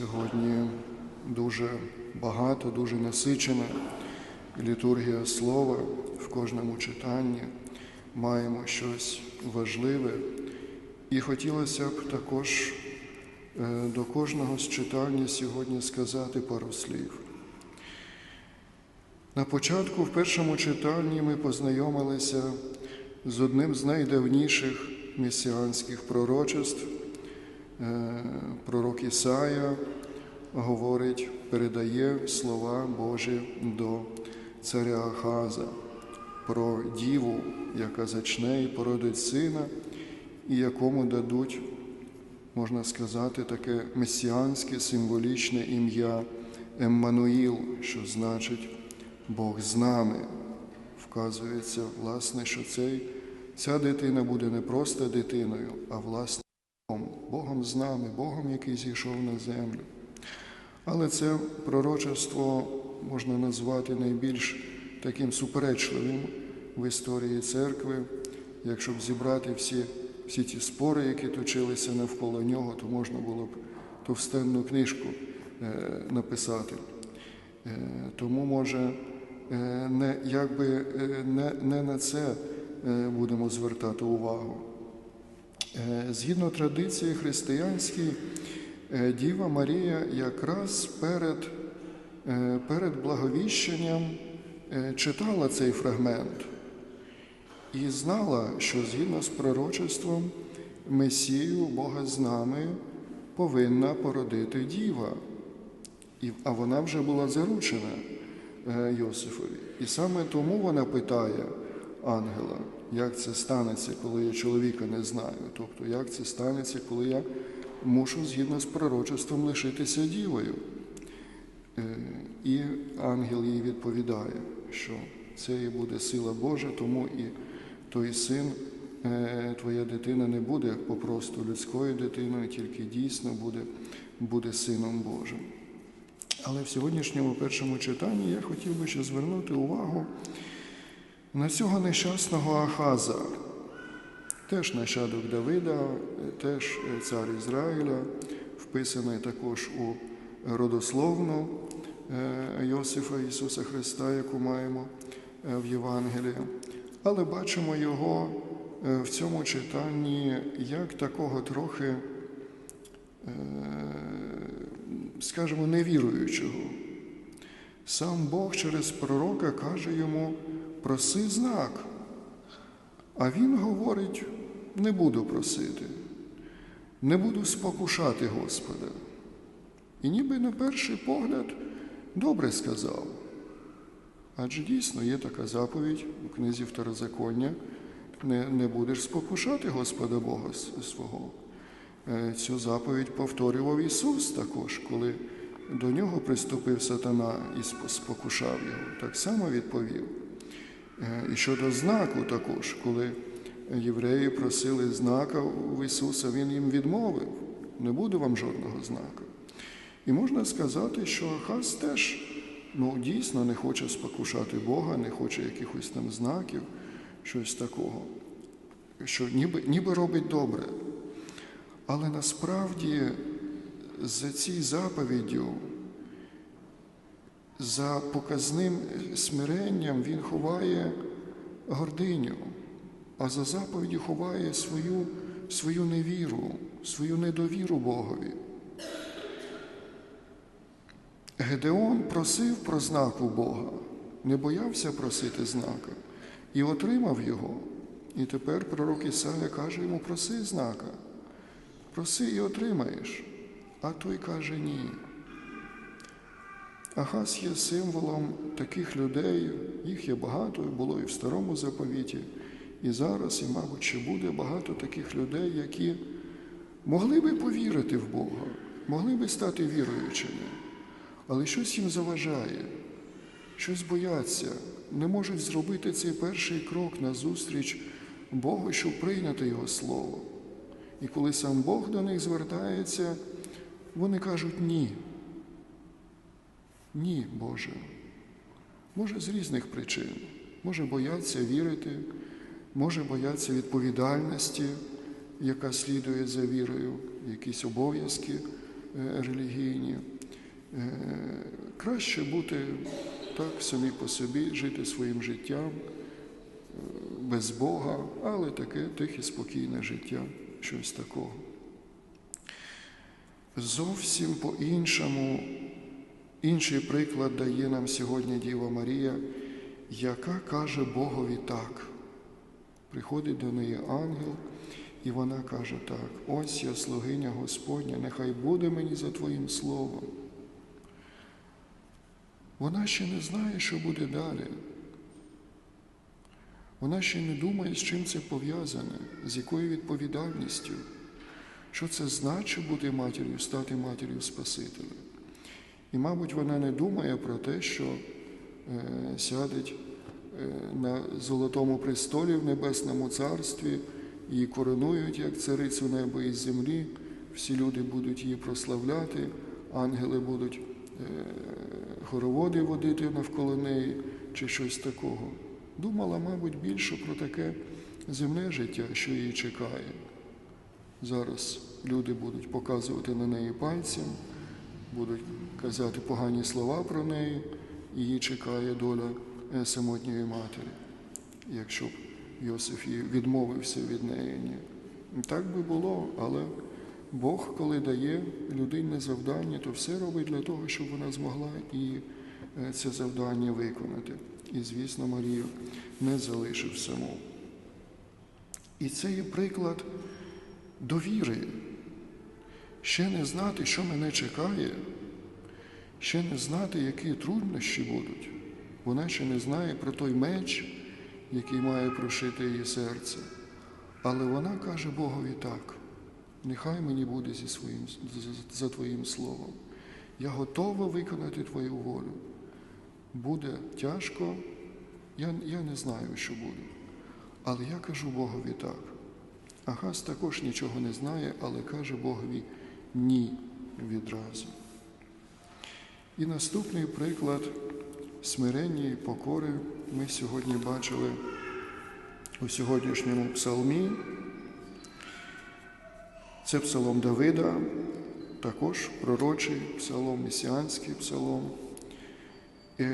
Сьогодні дуже багато, дуже насичена літургія слова в кожному читанні. Маємо щось важливе. І хотілося б також е, до кожного з читання сьогодні сказати пару слів. На початку, в першому читанні, ми познайомилися з одним з найдавніших месіанських пророчеств. Е, Пророк Ісая говорить, передає слова Божі до царя Ахаза про діву, яка зачне і породить сина, і якому дадуть, можна сказати, таке месіанське символічне ім'я Еммануїл, що значить Бог з нами. Вказується, власне, що цей, ця дитина буде не просто дитиною, а власне Богом, з нами, Богом, який зійшов на землю. Але це пророчество можна назвати найбільш таким суперечливим в історії церкви. Якщо б зібрати всі, всі ті спори, які точилися навколо нього, то можна було б товстенну книжку е, написати. Е, тому, може, е, не, якби, не, не на це будемо звертати увагу. Е, Згідно традиції християнській, е, Діва Марія якраз перед, е, перед благовіщенням читала цей фрагмент і знала, що згідно з пророчеством Месію Бога з нами повинна породити діва. А вона вже була заручена Йосифові. І саме тому вона питає ангела, як це станеться, коли я чоловіка не знаю. Тобто, як це станеться, коли я мушу згідно з пророчеством лишитися дівою. Е, І ангел їй відповідає, що це і буде сила Божа, тому і той син, е, твоя дитина не буде попросту людською дитиною, тільки дійсно буде, буде сином Божим. Але в сьогоднішньому першому читанні я хотів би ще звернути увагу на цього нещасного Ахаза, теж нащадок Давида, теж цар Ізраїля, вписаний також у родословну е, Йосифа Ісуса Христа, яку маємо е, в Євангелії. Але бачимо його е, в цьому читанні як такого трохи, скажімо, невіруючого. Сам Бог через пророка каже йому, проси знак. А він говорить, не буду просити, не буду спокушати Господа. І ніби на перший погляд добре сказав. Адже дійсно є така заповідь у книзі Второзаконня, не, не будеш спокушати Господа Бога свого. Е, Цю заповідь повторював Ісус також, коли до нього приступив сатана і спокушав його. Так само відповів. Е, І щодо знаку також, коли євреї просили знака у Ісуса, Він їм відмовив, не буде вам жодного знака. І можна сказати, що Ахаз теж ну, дійсно не хоче спокушати Бога, не хоче якихось там знаків, щось такого, що ніби, ніби робить добре. Але насправді за цією заповіддю, за показним смиренням він ховає гординю, а за заповіддю ховає свою, свою невіру, свою недовіру Богові. Гедеон просив про знак у Бога, не боявся просити знака і отримав його. І тепер пророк Ісая каже йому: проси знака, проси і отримаєш. А той каже ні. Ахаз є символом таких людей, їх є багато, було і в старому заповіті, і зараз, і, мабуть, ще буде багато таких людей, які могли би повірити в Бога, могли би стати віруючими, але щось їм заважає, щось бояться, не можуть зробити цей перший крок назустріч Богу, щоб прийняти Його Слово. І коли сам Бог до них звертається, вони кажуть ні. Ні, Боже. Може, з різних причин. Може бояться вірити, може бояться відповідальності, яка слідує за вірою, якісь обов'язки е, релігійні. Е, Краще бути так самі по собі, жити своїм життям е, без Бога, але таке тихе, спокійне життя, щось такого. Зовсім по-іншому, інший приклад дає нам сьогодні Діва Марія, яка каже Богові так. Приходить до неї ангел, і вона каже так: ось я слугиня Господня, нехай буде мені за Твоїм словом. Вона ще не знає, що буде далі. Вона ще не думає, з чим це пов'язане, з якою відповідальністю, що це значить бути матір'ю, стати матір'ю Спасителя. І, мабуть, вона не думає про те, що е, сядеть е, на золотому престолі в Небесному Царстві, її коронують як царицю неба і землі, всі люди будуть її прославляти, ангели будуть е, хороводи водити навколо неї чи щось такого. Думала, мабуть, більше про таке земне життя, що її чекає. Зараз люди будуть показувати на неї пальцем, будуть казати погані слова про неї, її чекає доля е, самотньої матері, якщо б Йосиф відмовився від неї. Ні. Так би було, але Бог, коли дає людині завдання, то все робить для того, щоб вона змогла і е, це завдання виконати. І, звісно, Марію не залишив саму. І це є приклад довіри. Ще не знати, що мене чекає, ще не знати, які труднощі будуть. Вона ще не знає про той меч, який має прошити її серце. Але вона каже Богові так, нехай мені буде зі своїм, за Твоїм словом. Я готова виконати Твою волю. Буде тяжко, я, я не знаю, що буде. Але я кажу Богові так. Агас також нічого не знає, але каже Богові ні відразу. І наступний приклад смирення і покори ми сьогодні бачили у сьогоднішньому псалмі. Це псалом Давида, також пророчий псалом, месіанський псалом,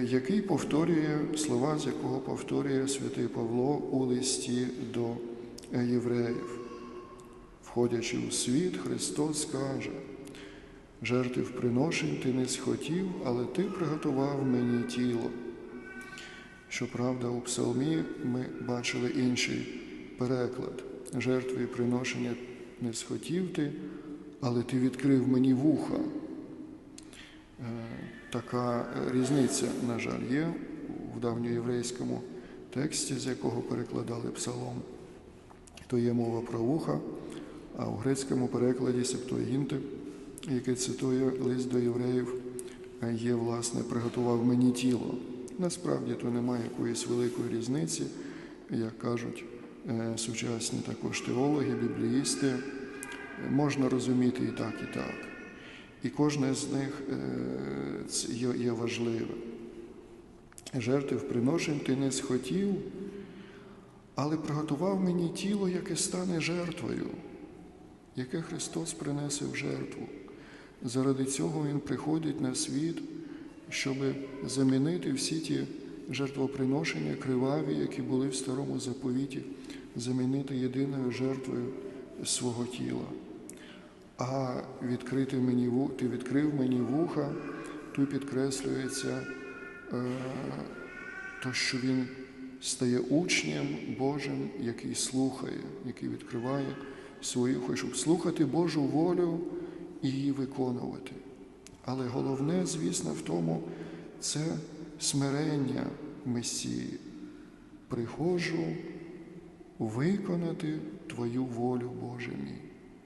який повторює слова, з якого повторює святий Павло у листі до євреїв. Входячи у світ, Христос каже, жертв приношень ти не схотів, але ти приготував мені тіло. Щоправда, у псалмі ми бачили інший переклад. Жертви і приношення не схотів ти, але ти відкрив мені вуха. Така різниця, на жаль, є в давньоєврейському тексті, з якого перекладали псалом. То є мова про вуха, а у грецькому перекладі Септуагінти, який цитує лист до євреїв, є, власне, приготував мені тіло. Насправді то немає якоїсь великої різниці, як кажуть сучасні також теологи, бібліїсти. Можна розуміти і так, і так. І кожне з них є важливе. Жертв приношень ти не схотів, але приготував мені тіло, яке стане жертвою, яке Христос принесе в жертву. Заради цього Він приходить на світ, щоб замінити всі ті жертвоприношення криваві, які були в старому заповіті, замінити єдиною жертвою свого тіла. А відкрити мені, ти відкрив мені вуха, тут підкреслюється то, що він стає учнем Божим, який слухає, який відкриває свою, щоб слухати Божу волю і її виконувати. Але головне, звісно, в тому це смирення Месії. Приходжу виконати Твою волю, Боже мій.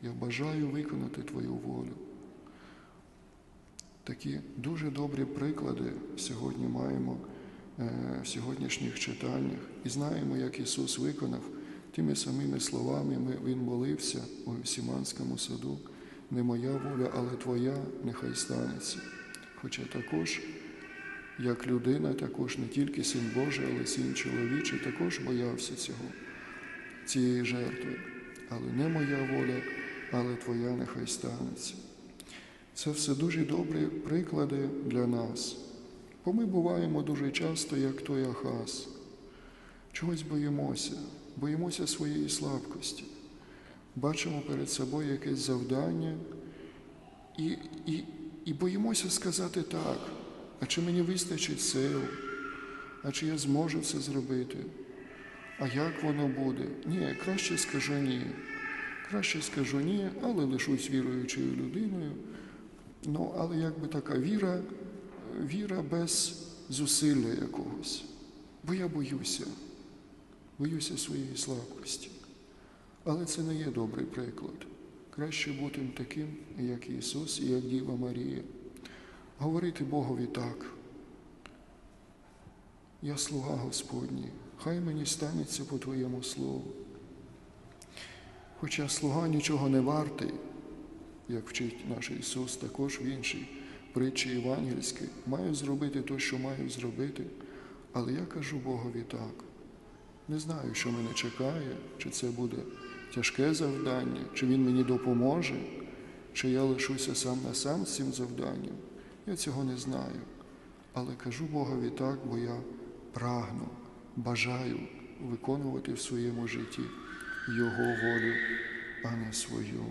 Я бажаю виконати Твою волю. Такі дуже добрі приклади сьогодні маємо в сьогоднішніх читаннях і знаємо, як Ісус виконав тими самими словами. Він молився у Сіманському саду. Не моя воля, але Твоя нехай станеться. Хоча також, як людина, також не тільки син Божий, але син чоловічий, також боявся цього, цієї жертви. Але не моя воля, але Твоя нехай станеться. Це все дуже добрі приклади для нас. Бо ми буваємо дуже часто, як той Ахаз. Чогось боїмося, боїмося своєї слабкості. Бачимо перед собою якесь завдання і, і, і боїмося сказати так, а чи мені вистачить сил, а чи я зможу це зробити? А як воно буде? Ні, краще скажу ні. Краще скажу ні, але лишусь віруючою людиною. Ну, але якби така віра, віра без зусилля якогось. Бо я боюся, боюся своєї слабкості. Але це не є добрий приклад. Краще бути таким, як Ісус і як Діва Марія. Говорити Богові так. Я слуга Господній, хай мені станеться по Твоєму слову. Хоча слуга нічого не вартий, як вчить наш Ісус, також в іншій притчі євангельській, маю зробити те, що маю зробити, але я кажу Богові так. Не знаю, що мене чекає, чи це буде тяжке завдання, чи Він мені допоможе, чи я лишуся сам на сам з цим завданням. Я цього не знаю. Але кажу Богові так, бо я прагну, бажаю виконувати в своєму житті Його волю, а не свою.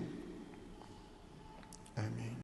Амінь.